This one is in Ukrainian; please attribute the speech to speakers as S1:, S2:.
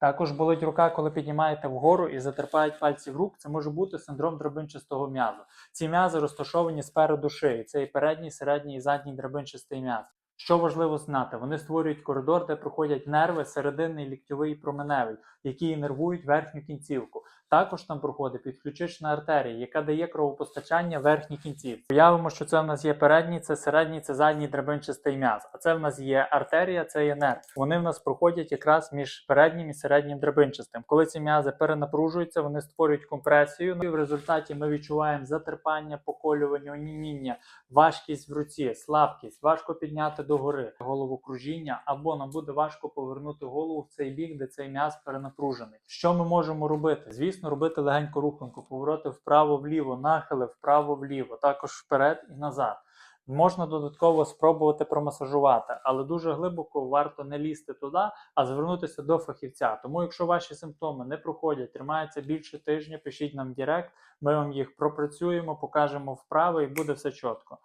S1: Також болить рука, коли піднімаєте вгору і затерпають пальці в рук. Це може бути синдром драбинчастого м'язу. Ці м'язи розташовані спереду шиї. Це і передній, середній і задній драбинчастий м'яз. Що важливо знати, вони створюють коридор, де проходять нерви, серединний, ліктьовий променевий, які інервують верхню кінцівку. Також там проходить підключична артерія, яка дає кровопостачання верхній кінцівці. Уявимо, що це в нас є передній, це середній, це задній драбинчастий м'яз. А це в нас є артерія, це є нерв. Вони в нас проходять якраз між переднім і середнім драбинчастим. Коли ці м'язи перенапружуються, вони створюють компресію. Ну і в результаті ми відчуваємо затерпання, поколювання, оніміння, важкість в руці, слабкість, важко підняти догори головокружіння, або нам буде важко повернути голову в цей бік, де цей м'яз перенапружений. Що ми можемо робити? Звісно, робити легеньку руханку, повороти вправо-вліво, нахили вправо-вліво, також вперед і назад. Можна додатково спробувати промасажувати, але дуже глибоко варто не лізти туди, а звернутися до фахівця. Тому, якщо ваші симптоми не проходять, тримаються більше тижня, пишіть нам в Директ, ми вам їх пропрацюємо, покажемо вправи і буде все чітко.